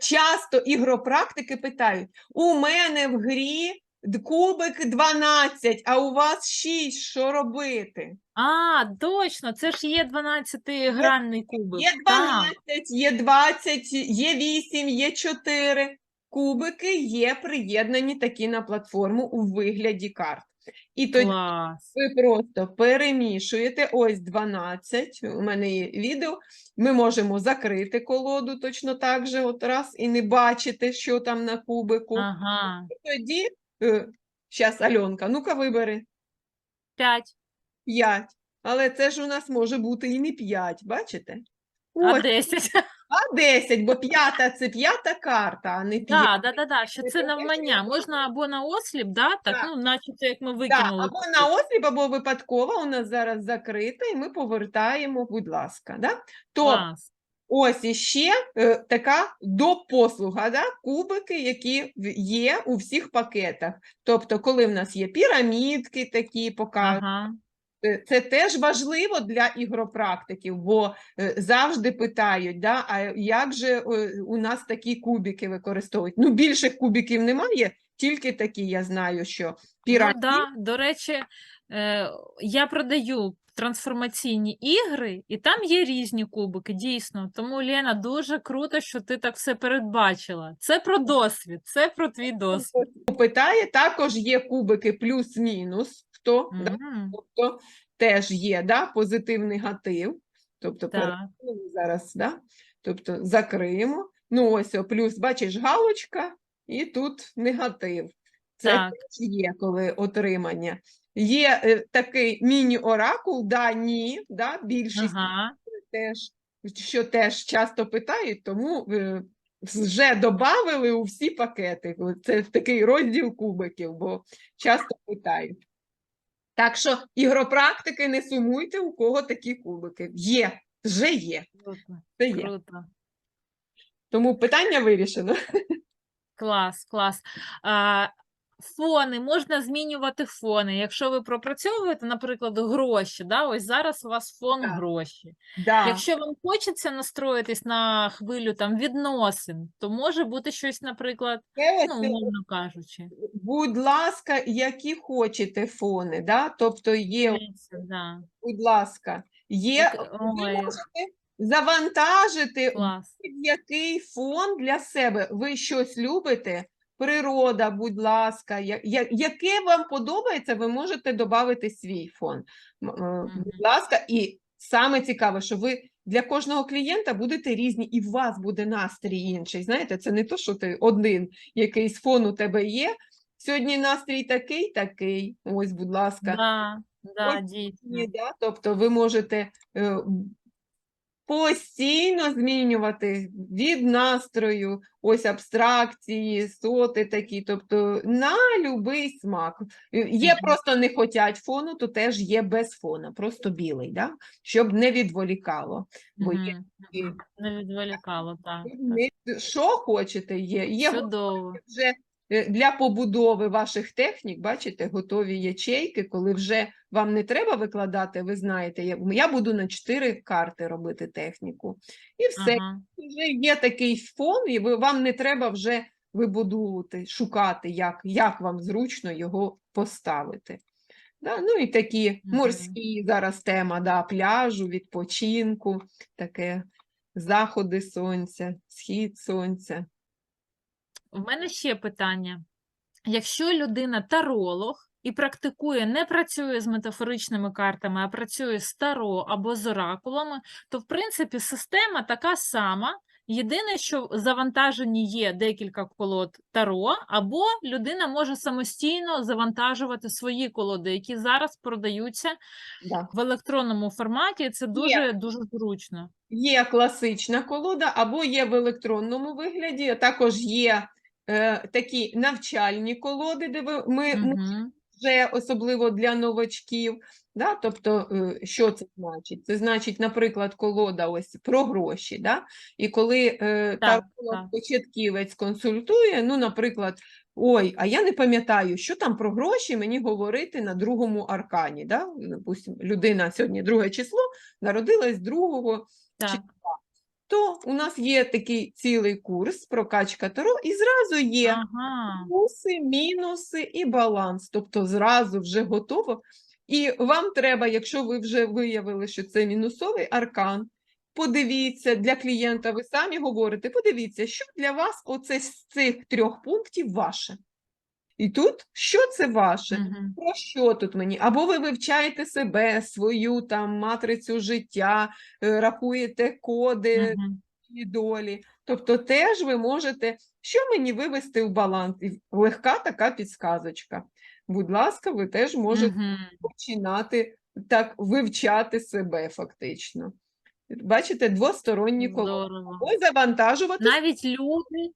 часто ігропрактики питають: у мене в грі кубик 12, а у вас 6, що робити? А, точно, це ж є 12-гранний кубик. Є Так. 12, є 20, є 8, є 4. Кубики є приєднані такі на платформу у вигляді карт. І тоді Клас. ви просто перемішуєте ось 12. У мене є відео. Ми можемо закрити колоду точно так же, от раз, і не бачити, що там на кубику. Ага. Тоді, зараз, Альонка, ну-ка вибери 5. 5. Але це ж у нас може бути і не 5, бачите? А Ось, 10. а 10, бо п'ята це п'ята карта, а не п'ята. Так, да, да, да, що це навмання. Можна або на осліп, да, так, Так. ну, наче це як ми викинули. або на осліп, або випадково у нас зараз закрита, і ми повертаємо, будь ласка. Да? Тобто, Клас. ось іще е, така допослуга, да? кубики, які в- є у всіх пакетах. Тобто, коли в нас є пірамідки такі, показують, Ага. Е, Це теж важливо для ігропрактиків, бо е, завжди питають, да, а як же е, у нас такі кубики використовують? Ну, більших кубиків немає, тільки такі, я знаю, що Ну, да. До речі, я продаю трансформаційні ігри, і там є різні кубики, дійсно. Тому, Лена, дуже круто, що ти так все передбачила. Це про досвід, це про твій досвід. питає, також є кубики плюс-мінус. Хто? Да? Тобто теж є да, позитив, негатив. Тобто зараз, да? тобто закриємо. Ну, ось о, плюс, бачиш, галочка, і тут негатив. Це Так. теж є коли отримання. Є е, такий міні-оракул, да, ні, да, більшість Ага. теж, що теж часто питають, тому е, вже додали у всі пакети. Це такий розділ кубиків, бо часто питають. Так що ігропрактики не сумуйте, у кого такі кубики. Є, вже є. Круто. Це є. Круто. Тому питання вирішено. Клас, клас. А, фони, можна змінювати фони. Якщо ви пропрацьовуєте, наприклад, гроші, да, ось зараз у вас фон Так. гроші. Да. Якщо вам хочеться настроїтись на хвилю там відносин, то може бути щось, наприклад, Це ну, умовно кажучи. будь ласка, які хочете фони, да? тобто є, Дивіться, да. будь ласка, є, Так, ви ой. можете завантажити Клас. Який фон для себе? Ви щось любите? Природа, будь ласка, я- я- яке вам подобається, ви можете додати свій фон. Е, Будь ласка, і саме цікаве, що ви для кожного клієнта будете різні, і у вас буде настрій інший. Знаєте, це не то, що ти один якийсь фон у тебе є. Сьогодні настрій такий, такий. Ось, будь ласка. Да, да, Ось дійсно. Да? Тобто ви можете е, постійно змінювати від настрою, ось абстракції, соти такі, тобто на любий смак. Е, Є просто не хотять фону, то теж є без фона, просто білий, да? щоб не відволікало. Бо є. Не відволікало, так. так. що хочете, є. Є Чудово. вже для побудови ваших технік, бачите, готові ячейки, коли вже вам не треба викладати, ви знаєте, я, я буду на 4 карти робити техніку. І все, Ага. вже є такий фон, і ви, вам не треба вже вибудовувати, шукати, як, як вам зручно його поставити. Да? Ну і такі морські зараз тема да, пляжу, відпочинку, таке заходи сонця, схід сонця. У мене ще питання. Якщо людина таролог і практикує, не працює з метафоричними картами, а працює з таро або з оракулами, то в принципі система така сама. Єдине, що в завантаженні є декілька колод таро, або людина може самостійно завантажувати свої колоди, які зараз продаються Да. в електронному форматі. Це дуже дуже зручно. Є класична колода, або є в електронному вигляді, також є е, такі навчальні колоди, де ви, ми, Угу. вже особливо для новачків. Да? Тобто, е, що це значить? Це значить, наприклад, колода ось про гроші. Да? І коли е, Так, так. початківець консультує, ну, наприклад, ой, а я не пам'ятаю, що там про гроші мені говорити на другому аркані. Да? Допустим, людина сьогодні друге число, народилась другого Так. То у нас є такий цілий курс прокачка Таро, і зразу є Ага. плюси, мінуси і баланс. Тобто зразу вже готово. І вам треба, якщо ви вже виявили, що це мінусовий аркан, подивіться для клієнта, ви самі говорите, подивіться, що для вас оце з цих трьох пунктів ваше. І тут що це ваше? Мгм. Про що тут мені? Або ви вивчаєте себе, свою там матрицю життя, е, рахуєте коди Мгм. і долі. Тобто теж ви можете, що мені вивести в баланс? І легка така підсказочка. Будь ласка, ви теж можете Мгм. починати так вивчати себе фактично. Бачите, двосторонні колони. Здорово. Завантажувати. Навіть люди,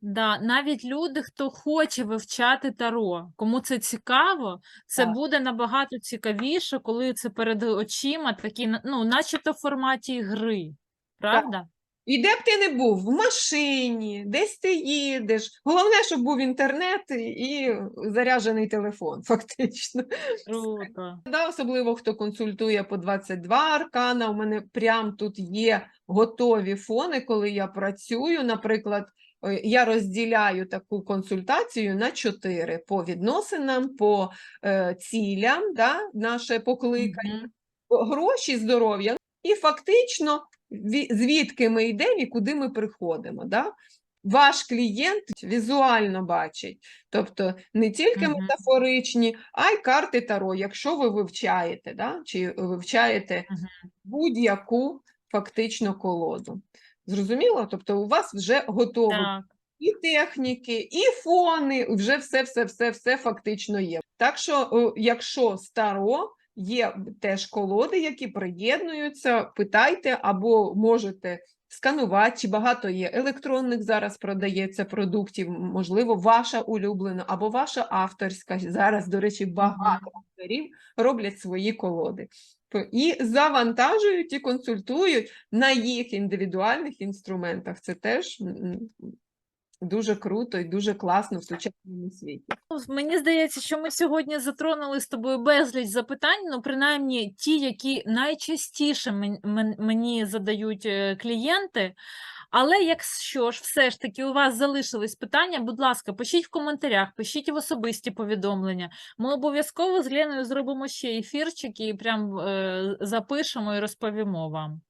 да, навіть люди, хто хоче вивчати таро, кому це цікаво, це Так. буде набагато цікавіше, коли це перед очима, такі, ну, начебто в форматі гри. Правда? І де б ти не був, в машині, десь ти їдеш. Головне, щоб був інтернет і- заряджений телефон, фактично. Круто. Да, особливо хто консультує по 22 аркана. У мене прям тут є готові фони, коли я працюю. Наприклад, я розділяю таку консультацію на чотири по відносинам, по е, цілям, да, наше покликання, гроші, здоров'я. І фактично, звідки ми йдемо і куди ми приходимо. Да? Ваш клієнт візуально бачить, тобто не тільки метафоричні, а й карти Таро, якщо ви вивчаєте, да? чи вивчаєте будь-яку фактично колоду. Зрозуміло? Тобто у вас вже готово Так. і техніки, і фони, вже все, все, все, все фактично є. Так що, якщо старо, є теж колоди, які приєднуються, питайте або можете сканувати, чи багато є електронних зараз продається продуктів, можливо, ваша улюблена або ваша авторська. Зараз, до речі, багато авторів роблять свої колоди. І завантажують і консультують на їх індивідуальних інструментах. Це теж дуже круто і дуже класно в сучасному світі. Ну, Мені здається, що ми сьогодні затронули з тобою безліч запитань, ну, принаймні ті, які найчастіше мен- мен- мені задають е, клієнти. Але якщо ж все ж таки у вас залишились питання, будь ласка, пишіть в коментарях, пишіть в особисті повідомлення. Ми обов'язково з Леною зробимо ще ефірчик і прям е, запишемо і розповімо вам.